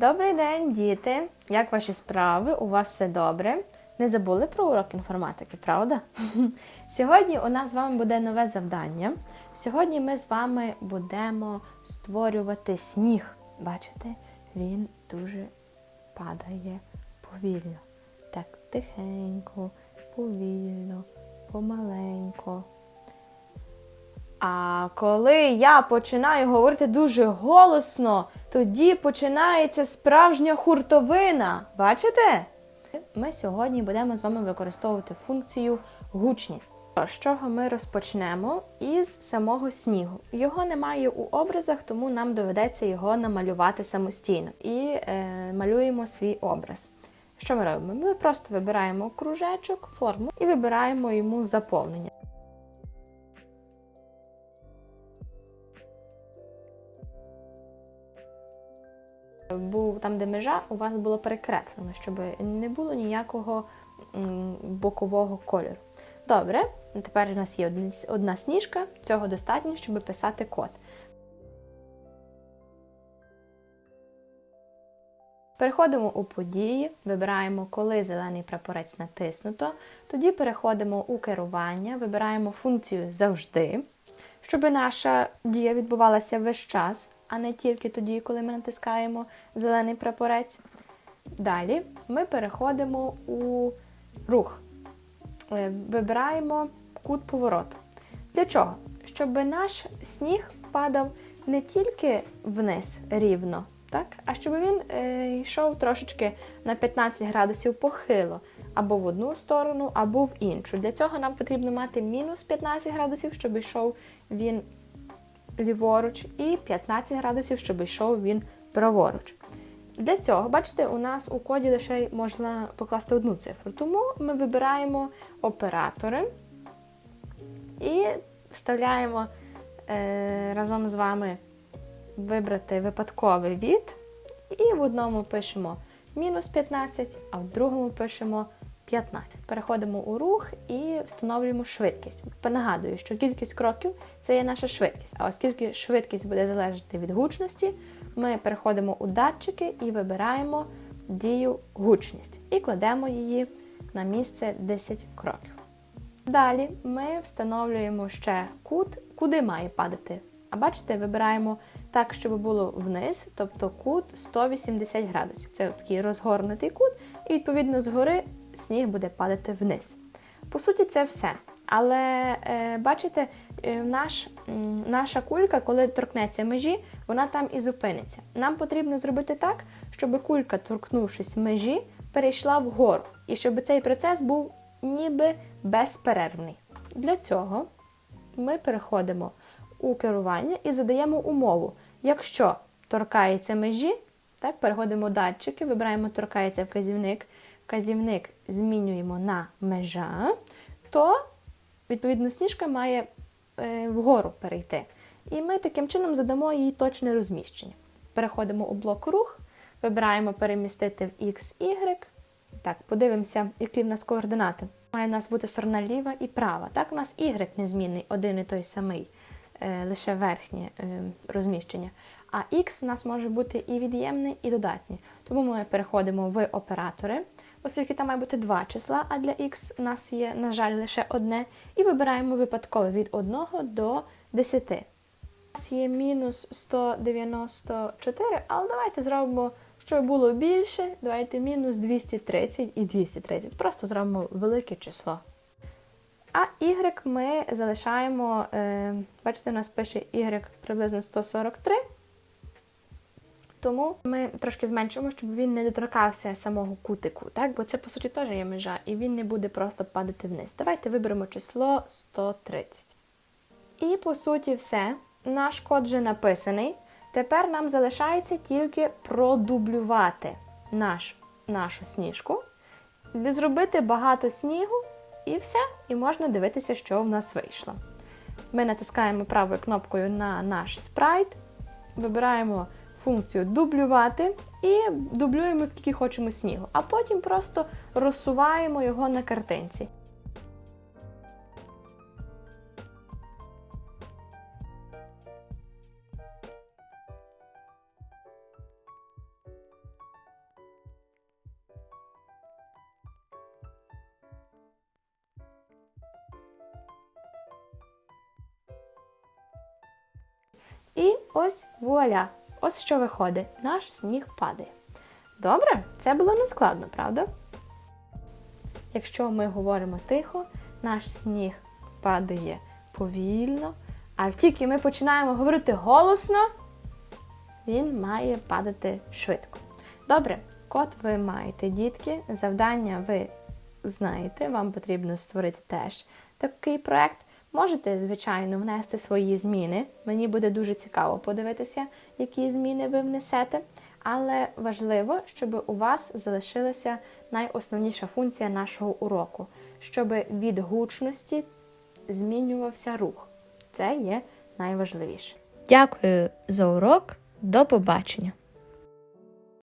Добрий день, діти! Як ваші справи? У вас все добре? Не забули про урок інформатики, правда? Сьогодні у нас з вами буде нове завдання. Сьогодні ми з вами будемо створювати сніг. Бачите, він дуже падає повільно. Так, тихенько, повільно, помаленько. А коли я починаю говорити дуже голосно, тоді починається справжня хуртовина. Бачите? Ми сьогодні будемо з вами використовувати функцію гучність. З чого ми розпочнемо? Із самого снігу. Його немає у образах, тому нам доведеться його намалювати самостійно. І е, малюємо свій образ. Що ми робимо? Ми просто вибираємо кружечок, форму і вибираємо йому заповнення. Був там, де межа, у вас було перекреслено, щоб не було ніякого бокового кольору. Добре, тепер у нас є одна, сніжка, цього достатньо, щоб писати код. Переходимо у події, вибираємо, коли зелений прапорець натиснуто. Тоді переходимо у керування, вибираємо функцію завжди, щоб наша дія відбувалася весь час, а не тільки тоді, коли ми натискаємо зелений прапорець. Далі ми переходимо у рух. Е, Вибираємо кут повороту. Для чого? Щоб наш сніг падав не тільки вниз рівно, так? а щоб він е, йшов трошечки на 15 градусів похило, або в одну сторону, або в іншу. Для цього нам потрібно мати мінус 15 градусів, щоб йшов він ліворуч, і 15 градусів, щоб йшов він праворуч. Для цього, бачите, у нас у коді лише можна покласти одну цифру. Тому ми вибираємо оператори і вставляємо е, разом з вами вибрати випадковий від. І в одному пишемо мінус 15, а в другому пишемо 15. Переходимо у рух і встановлюємо швидкість. Нагадую, що кількість кроків це є наша швидкість. А оскільки швидкість буде залежати від гучності, ми переходимо у датчики і вибираємо дію гучність і кладемо її на місце 10 кроків. Далі ми встановлюємо ще кут, куди має падати. А бачите, вибираємо так, щоб було вниз, тобто кут 180 градусів. Це такий розгорнутий кут, і відповідно згори сніг буде падати вниз. По суті, це все. Але е, бачите, е, наш, наша кулька, коли торкнеться межі, вона там і зупиниться. Нам потрібно зробити так, щоб кулька, торкнувшись межі, перейшла вгору. І щоб цей процес був ніби безперервний. Для цього ми переходимо у керування і задаємо умову. Якщо торкається межі, так, переходимо датчики, вибираємо торкається вказівник, вказівник змінюємо на межа, то відповідно сніжка має е, вгору перейти. І ми таким чином задамо їй точне розміщення. Переходимо у блок рух, вибираємо перемістити в X, Y. Так, подивимося, які в нас координати. Має у нас бути сторона ліва і права. Так, у нас Y незмінний, один і той самий, е, лише верхнє е, розміщення. А X у нас може бути і від'ємний, і додатній. Тому ми переходимо в оператори, оскільки там має бути два числа, а для X у нас є, на жаль, лише одне. І вибираємо випадково від 1 до 10. У нас є мінус 194, але давайте зробимо, щоб було більше. Давайте мінус 230 і 230. Просто зробимо велике число. А Y ми залишаємо, е, бачите, у нас пише Y приблизно 143. Тому ми трошки зменшимо, щоб він не доторкався самого кутику, так? бо це, по суті, теж є межа, і він не буде просто падати вниз. Давайте виберемо число 130. І, по суті, все. Наш код вже написаний. Тепер нам залишається тільки продублювати наш, нашу сніжку, зробити багато снігу, і все. І можна дивитися, що в нас вийшло. Ми натискаємо правою кнопкою на наш спрайт, вибираємо функцію дублювати і дублюємо, скільки хочемо снігу, а потім просто розсуваємо його на картинці. І ось вуаля! Ось що виходить. Наш сніг падає. Добре, це було нескладно, правда? Якщо ми говоримо тихо, наш сніг падає повільно, а тільки ми починаємо говорити голосно, він має падати швидко. Добре, код ви маєте, дітки. Завдання ви знаєте, вам потрібно створити теж такий проект. Можете, звичайно, внести свої зміни. Мені буде дуже цікаво подивитися, які зміни ви внесете. Але важливо, щоб у вас залишилася найосновніша функція нашого уроку, щоб від гучності змінювався рух. Це є найважливіше. Дякую за урок. До побачення!